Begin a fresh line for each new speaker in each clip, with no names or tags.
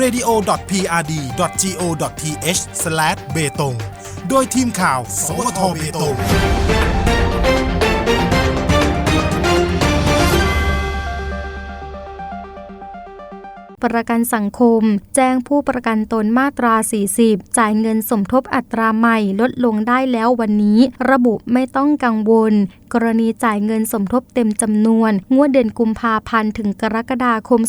radio.prd.go.th/ เบตงโดยทีมข่าว สวทเบตง
ประกันสังคม แจ้งผู้ประกันตนมาตรา 40 จ่ายเงินสมทบอัตราใหม่ลดลงได้แล้ววันนี้ ระบุไม่ต้องกังวล กรณีจ่ายเงินสมทบเต็มจำนวน งวดเดือนกุมภาพันธ์ถึงกรกฎาคม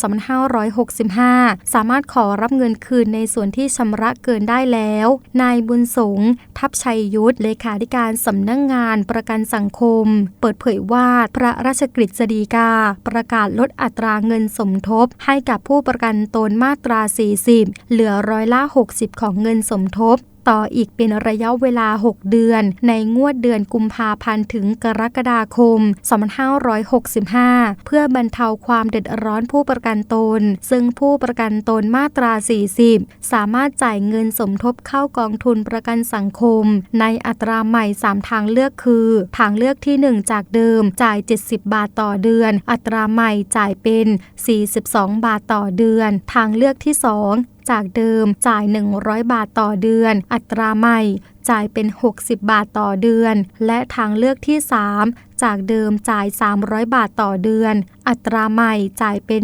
2565 สามารถขอรับเงินคืนในส่วนที่ชำระเกินได้แล้ว นายบุญสงทัพชัยยุทธเลขาธิการสำนักงงานประกันสังคม เปิดเผยว่าพระราชกฤษฎีกา ประกาศลดอัตราเงินสมทบ ให้กับผู้ประกันตนมาตรา 40 เหลือร้อยละ 60 ของเงินสมทบ ต่ออีกเป็นระยะเวลา 6 เดือน ในงวดเดือนกุมภาพันธ์ถึงกรกฎาคม 2565 เพื่อบรรเทาความเดือดร้อนผู้ประกันตน ซึ่งผู้ประกันตนมาตรา 40 สามารถจ่ายเงินสมทบเข้ากองทุนประกันสังคม ในอัตราใหม่ 3 ทางเลือกคือ ทางเลือกที่ 1 จากเดิมจ่าย 70 บาทต่อเดือน อัตราใหม่จ่ายเป็น 42 บาทต่อเดือน ทางเลือกที่ 2 จากเดิมจ่าย 100 บาทต่อเดือน อัตราใหม่ จ่ายเป็น 60 บาทต่อเดือน และทางเลือกที่ 3 จากเดิมจ่าย 300 บาทต่อเดือน อัตราใหม่จ่ายเป็น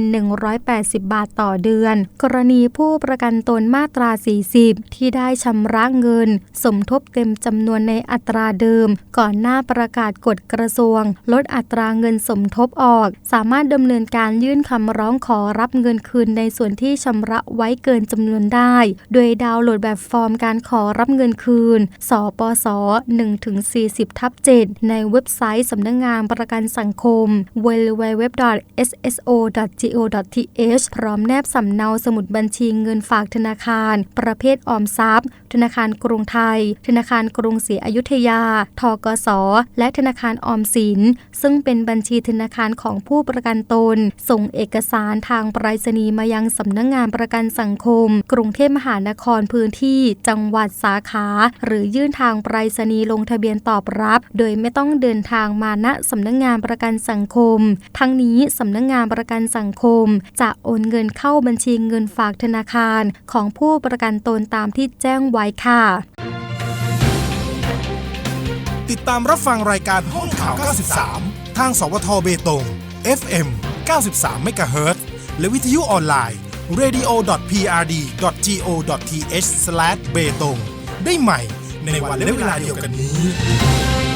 180 บาทต่อเดือน กรณีผู้ประกันตนมาตรา 40 ที่ได้ชำระเงิน สมทบเต็มจำนวนในอัตราเดิม ก่อนหน้าประกาศกฎกระทรวง ลดอัตราเงินสมทบออก สามารถดำเนินการยื่นคำร้องขอรับเงินคืนในส่วนที่ชำระไว้เกินจำนวนได้ โดยดาวน์โหลดแบบฟอร์มการขอรับเงินคืนสปส1-40ทับ7ในเว็บไซต์สำนักงงานประกันสังคม www.sso.go.th พร้อมแนบสำเนาสมุดบัญชีเงินฝากธนาคาร ประเภทออมทรัพย์ ธนาคารกรุงไทย ธนาคารกรุงศรีอยุธยา ทกส และธนาคารออมสิน ซึ่งเป็นบัญชีธนาคารของผู้ประกันตน ส่งเอกสารทางไปรษณีย์มายังสำนักงงานประกันสังคม กรุงเทพมหานครพื้นที่ จังหวัดสาขา หรือยื่นทางไปรษณีย์ลงทะเบียนตอบรับ โดยไม่ต้องเดินทางมาณสำนักงงานประกันสังคม ทั้งนี้สำนักงงานประกันสังคม จะโอนเงินเข้าบัญชีเงินฝากธนาคาร ของผู้ประกันตนตามที่แจ้งไว้ค่ะ
ติดตามรับฟังรายการห้องข่าว 93 ทางสวทเบตง FM 93 MHz และวิทยุออนไลน์ radio.prd.go.th/ เบตงได้ใหม่ ในวันและเวลาเดียวกันนี้